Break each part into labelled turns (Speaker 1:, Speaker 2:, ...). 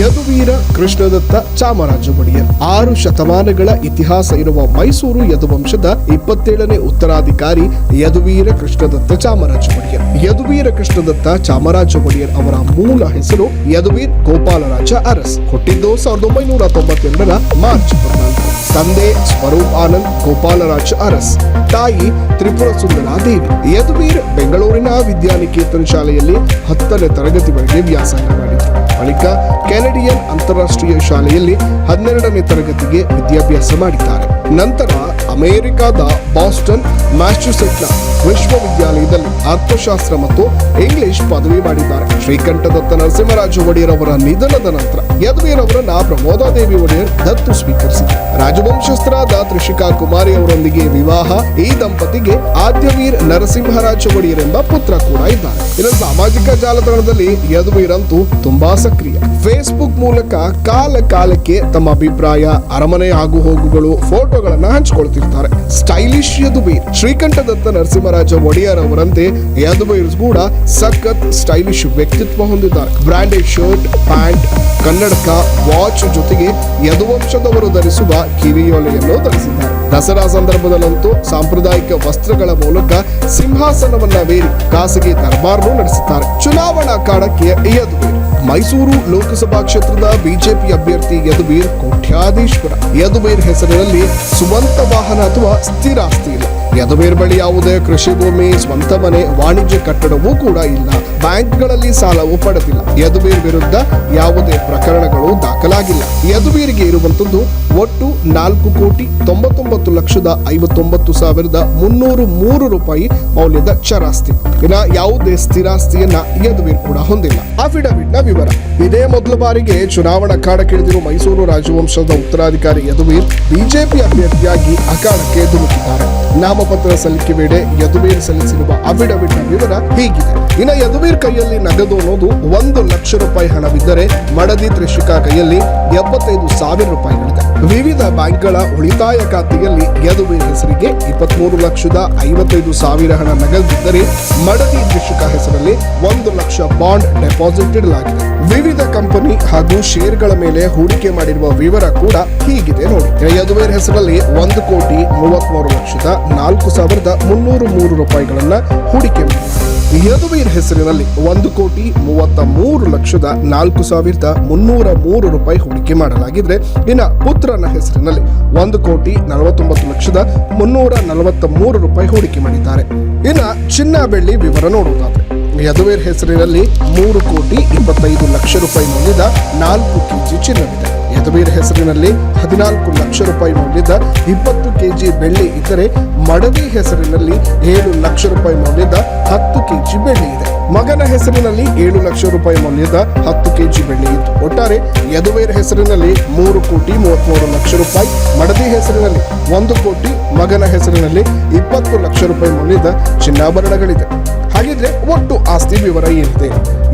Speaker 1: ಯದುವೀರ ಕೃಷ್ಣದತ್ತ ಚಾಮರಾಜ ಒಡೆಯರ್. ಆರು ಶತಮಾನಗಳ ಇತಿಹಾಸ ಇರುವ ಮೈಸೂರು ಯದುವಂಶದ ಇಪ್ಪತ್ತೇಳನೇ ಉತ್ತರಾಧಿಕಾರಿ ಯದುವೀರ ಕೃಷ್ಣದತ್ತ ಚಾಮರಾಜ ಒಡೆಯರ್. ಯದುವೀರ ಕೃಷ್ಣದತ್ತ ಚಾಮರಾಜ ಒಡೆಯರ್ ಅವರ ಮೂಲ ಹೆಸರು ಯದುವೀರ್ ಗೋಪಾಲರಾಜ ಅರಸ್. ಹುಟ್ಟಿದ್ದು ಸಾವಿರದ ಒಂಬೈನೂರ ತೊಂಬತ್ತೆರಡರ ಮಾರ್ಚ್ ಹದಿನಾಲ್ಕು. ತಂದೆ ಸ್ವರೂಪ್ ಆನಂದ್ ಗೋಪಾಲರಾಜ ಅರಸ್. ತಾಯಿ ತ್ರಿಪುರ ಸುಂದರಾದೇವಿ. ಯದುವೀರ್ ಬೆಂಗಳೂರಿನ ವಿದ್ಯಾನಿಕೇತನ ಶಾಲೆಯಲ್ಲಿ ಹತ್ತನೇ ತರಗತಿವರೆಗೆ ವ್ಯಾಸಂಗ ಮಾಡಿದರು ಬಳಿಕ ಕೆನಡಿಯನ್ ಅಂತಾರಾಷ್ಟ್ರೀಯ ಶಾಲೆಯಲ್ಲಿ ಹನ್ನೆರಡನೇ ತರಗತಿಗೆ ವಿದ್ಯಾಭ್ಯಾಸ ಮಾಡಿದ್ದಾರೆ. ನಂತರ ಅಮೆರಿಕದ ಬಾಸ್ಟನ್ ಮ್ಯಾಸ್ಚುಸೆಟ್ನ ವಿಶ್ವವಿದ್ಯಾಲಯದಲ್ಲಿ ಅರ್ಥಶಾಸ್ತ್ರ ಮತ್ತು ಇಂಗ್ಲಿಷ್ ಪದವಿ ಮಾಡಿದ್ದಾರೆ. ಶ್ರೀಕಂಠದತ್ತ ನರಸಿಂಹರಾಜ ಒಡೆಯರ್ ಅವರ ನಿಧನದ ನಂತರ ಯದುವೀರ್ ಅವರನ್ನ ಪ್ರಮೋದಾದೇವಿ ಒಡೆಯರ್ ದತ್ತು ಸ್ವೀಕರಿಸಿದರು. ರಾಜವಂಶಸ್ಥರಾದ ತ್ರಿಷಿಕಾ ಕುಮಾರಿ ಅವರೊಂದಿಗೆ ವಿವಾಹ, ಈ ದಂಪತಿಗೆ ಆದ್ಯವೀರ್ ನರಸಿಂಹರಾಜ ಒಡೆಯರ್ ಎಂಬ ಪುತ್ರ ಕೂಡ ಇದ್ದಾರೆ. ಇನ್ನು ಸಾಮಾಜಿಕ ಜಾಲತಾಣದಲ್ಲಿ ಯದುವೀರ್ ಅಂತೂ ತುಂಬಾ ಸಕ್ರಿಯ. ಫೇಸ್ಬುಕ್ ಮೂಲಕ ಕಾಲ ಕಾಲಕ್ಕೆ ತಮ್ಮ ಅಭಿಪ್ರಾಯ, ಅರಮನೆ ಆಗು ಹೋಗುಗಳು ಫೋಟೋಗಳನ್ನ ಹಂಚಿಕೊಳ್ತಿರ್ತಾರೆ. ಸ್ಟೈಲಿಶ್ ಯದುಬೀರ್ ಶ್ರೀಕಂಠದತ್ತ ನರಸಿಂಹರಾಜ ಒಡೆಯರ್ ಅವರಂತೆ ಯದುಬೀರ್ ಕೂಡ ಸಖತ್ ಸ್ಟೈಲಿಶ್ ವ್ಯಕ್ತಿತ್ವ ಹೊಂದಿದ್ದಾರೆ. ಬ್ರಾಂಡೆಡ್ ಶರ್ಟ್, ಪ್ಯಾಂಟ್, ಕನ್ನಡಕ, ವಾಚ್ ಜೊತೆಗೆ ಯದುವಂಶದವರು ಧರಿಸುವ ಕಿವಿಯೊಲೆಯನ್ನು ಧರಿಸಿದ್ದಾರೆ. ದಸರಾ ಸಂದರ್ಭದಲ್ಲಂತೂ ಸಾಂಪ್ರದಾಯಿಕ ವಸ್ತ್ರಗಳ ಮೂಲಕ ಸಿಂಹಾಸನವನ್ನವೇರಿ ಖಾಸಗಿ ದರ್ಬಾರ್ನು ನಡೆಸುತ್ತಾರೆ ಚುನಾವಣಾ ಕಾಡಕ್ಕೆ ಯದುವೀರ್ ಮೈಸೂರು ಲೋಕಸಭಾ ಕ್ಷೇತ್ರದ ಬಿಜೆಪಿ ಅಭ್ಯರ್ಥಿ ಯದುವೀರ್ ಕೋಟ್ಯಾಧೀಶ್ವರ. ಯದುವೀರ್ ಹೆಸರಿನಲ್ಲಿ ಸ್ವಂತ ವಾಹನ ಅಥವಾ ಸ್ಥಿರಾಸ್ತಿ ಇಲ್ಲ. ಯದುವೀರ್ ಬಳಿ ಯಾವುದೇ ಕೃಷಿ ಭೂಮಿ, ಸ್ವಂತ ಮನೆ, ವಾಣಿಜ್ಯ ಕಟ್ಟಡವೂ ಕೂಡ ಇಲ್ಲ. ಬ್ಯಾಂಕ್ಗಳಲ್ಲಿ ಸಾಲವೂ ಪಡೆದಿಲ್ಲ. ಯದುವೀರ್ ವಿರುದ್ಧ ಯಾವುದೇ ಪ್ರಕರಣಗಳು ದಾಖಲಾಗಿಲ್ಲ. ಯದುವೀರ್ಗೆ ಇರುವಂತದ್ದು ಒಟ್ಟು ನಾಲ್ಕು ಕೋಟಿ ತೊಂಬತ್ತೊಂಬತ್ತು ಲಕ್ಷದ ಐವತ್ತೊಂಬತ್ತು ಸಾವಿರದ ಮುನ್ನೂರು ಮೂರು ರೂಪಾಯಿ ಮೌಲ್ಯದ ಚರಾಸ್ತಿ. ಇನ್ನ ಯಾವುದೇ ಸ್ಥಿರಾಸ್ತಿಯನ್ನ ಯದುವೀರ್ ಕೂಡ ಹೊಂದಿಲ್ಲ. ಅಫಿಡವಿಟ್ನ ವಿವರ. ಇದೇ ಮೊದಲ ಬಾರಿಗೆ ಚುನಾವಣಾ ಅಖಾಡಕ್ಕಿಳಿದಿರುವ ಮೈಸೂರು ರಾಜವಂಶದ ಉತ್ತರಾಧಿಕಾರಿ ಯದುವೀರ್ ಬಿಜೆಪಿ ಅಭ್ಯರ್ಥಿಯಾಗಿ ಅಖಾಡಕ್ಕೆ ಧುಮುಕಿದ್ದಾರೆ. ನಾಮಪತ್ರ ಸಲ್ಲಿಕೆ ವೇಳೆ ಯದುವೀರ್ ಸಲ್ಲಿಸಿರುವ ಅಫಿಡವಿಟ್ ವಿವರ ಹೀಗಿದೆ. ಇನ್ನು ಯದುವೀರ್ ಕೈಯಲ್ಲಿ ನಗದು ಅನ್ನೋದು ಒಂದು ಲಕ್ಷ ರೂಪಾಯಿ ಹಣವಿದ್ದರೆ ಮಡದಿ ತ್ರಿಷಿಕಾ ಕೈಯಲ್ಲಿ ಎಪ್ಪತ್ತೈದು ಸಾವಿರ ರೂಪಾಯಿಗಳಿದೆ. ವಿವಿಧ ಬ್ಯಾಂಕ್ಗಳ ಉಳಿತಾಯ ಖಾತೆಯಲ್ಲಿ ಯದುವೀರ್ ಹೆಸರಿಗೆ ಇಪ್ಪತ್ಮೂರು ಲಕ್ಷದ ಐವತ್ತೈದು ಸಾವಿರ ಹಣ ನಗದಿದ್ದರೆ ಮಡದಿ ತ್ರಿಷಿಕಾ ಹೆಸರಲ್ಲಿ ಒಂದು ಲಕ್ಷ ಬಾಂಡ್ ಡೆಪಾಸಿಟ್ ಇಡಲಾಗಿದೆ. ವಿವಿಧ ಕಂಪನಿ ಹಾಗೂ ಶೇರ್ಗಳ ಮೇಲೆ ಹೂಡಿಕೆ ಮಾಡಿರುವ ವಿವರ ಕೂಡ ಹೀಗಿದೆ ನೋಡಿ. ಯದುವೇರ್ ಹೆಸರಲ್ಲಿ ಒಂದು ಕೋಟಿ ಮೂವತ್ಮೂರು ಲಕ್ಷದ ನಾಲ್ಕು ಸಾವಿರದ ಮುನ್ನೂರು ಮೂರು ರೂಪಾಯಿಗಳನ್ನ ಹೂಡಿಕೆ ಮಾಡಿದ್ದಾರೆ. ಯದುವೀರ್ ಹೆಸರಿನಲ್ಲಿ ಒಂದು ಕೋಟಿ ಮೂವತ್ತ ಮೂರು ಲಕ್ಷದ ನಾಲ್ಕು ಸಾವಿರದ ಮುನ್ನೂರ ಮೂರು ರೂಪಾಯಿ ಹೂಡಿಕೆ ಮಾಡಲಾಗಿದ್ರೆ, ಇನ್ನು ಪುತ್ರನ ಹೆಸರಿನಲ್ಲಿ ಒಂದು ಕೋಟಿ ನಲವತ್ತೊಂಬತ್ತು ಲಕ್ಷದ ಮುನ್ನೂರ ನಲವತ್ತ ಮೂರು ರೂಪಾಯಿ ಹೂಡಿಕೆ ಮಾಡಿದ್ದಾರೆ. ಇನ್ನು ಚಿನ್ನ ಬೆಳ್ಳಿ ವಿವರ ನೋಡುವುದಾದ್ರೆ. ಯದುವೀರ್ ಹೆಸರಿನಲ್ಲಿ ಮೂರು ಕೋಟಿ ಇಪ್ಪತ್ತೈದು ಲಕ್ಷ ರೂಪಾಯಿ ಮೌಲ್ಯದ ನಾಲ್ಕು ಕೆಜಿ ಚಿನ್ನವಿದೆ. ಯದುವೀರ್ ಹೆಸರಿನಲ್ಲಿ ಹದಿನಾಲ್ಕು ಲಕ್ಷ ರೂಪಾಯಿ ಮೌಲ್ಯದ ಇಪ್ಪತ್ತು ಕೆಜಿ ಬೆಳ್ಳಿ ಇದ್ದರೆ ಮಡದಿ ಹೆಸರಿನಲ್ಲಿ ಏಳು ಲಕ್ಷ ರೂಪಾಯಿ ಮೌಲ್ಯದ ಹತ್ತು ಕೆಜಿ ಬೆಳ್ಳಿ ಇದೆ. ಮಗನ ಹೆಸರಿನಲ್ಲಿ ಏಳು ಲಕ್ಷ ರೂಪಾಯಿ ಮೌಲ್ಯದ ಹತ್ತು ಕೆಜಿ ಬೆಳ್ಳಿ ಇತ್ತು. ಒಟ್ಟಾರೆ ಯದುವೀರ್ ಹೆಸರಿನಲ್ಲಿ ಮೂರು ಕೋಟಿ ಮೂವತ್ಮೂರು ಲಕ್ಷ ರೂಪಾಯಿ, ಮಡದಿ ಹೆಸರಿನಲ್ಲಿ ಒಂದು ಕೋಟಿ, ಮಗನ ಹೆಸರಿನಲ್ಲಿ ಇಪ್ಪತ್ತು ಲಕ್ಷ ರೂಪಾಯಿ ಮೌಲ್ಯದ ಚಿನ್ನಾಭರಣಗಳಿದೆ. ಹಾಗಿದ್ರೆ ಒಟ್ಟು ಆಸ್ತಿ ವಿವರ ಏನಿದೆ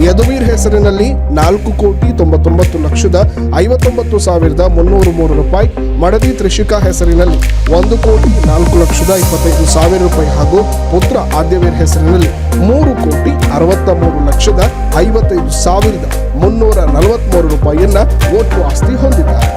Speaker 1: ಯದುವೀರ್ ಹೆಸರಿನಲ್ಲಿ ನಾಲ್ಕು ಕೋಟಿ ತೊಂಬತ್ತೊಂಬತ್ತು ಲಕ್ಷದ ಐವತ್ತೊಂಬತ್ತು ಸಾವಿರದ ಮುನ್ನೂರು ಮೂರು ರೂಪಾಯಿ, ಮಡದಿ ತ್ರಿಷಿಕಾ ಹೆಸರಿನಲ್ಲಿ ಒಂದು ಕೋಟಿ ನಾಲ್ಕು ಲಕ್ಷದ ಇಪ್ಪತ್ತೈದು ಸಾವಿರ ರೂಪಾಯಿ ಹಾಗೂ ಪುತ್ರ ಆದ್ಯವೀರ್ ಹೆಸರಿನಲ್ಲಿ ಮೂರು ಕೋಟಿ ಅರವತ್ತ ಮೂರು ಲಕ್ಷದ ಐವತ್ತೈದು ಸಾವಿರದ ಮುನ್ನೂರ ನಲವತ್ಮೂರು ರೂಪಾಯಿಯನ್ನ ಒಟ್ಟು ಆಸ್ತಿ ಹೊಂದಿದ್ದಾರೆ.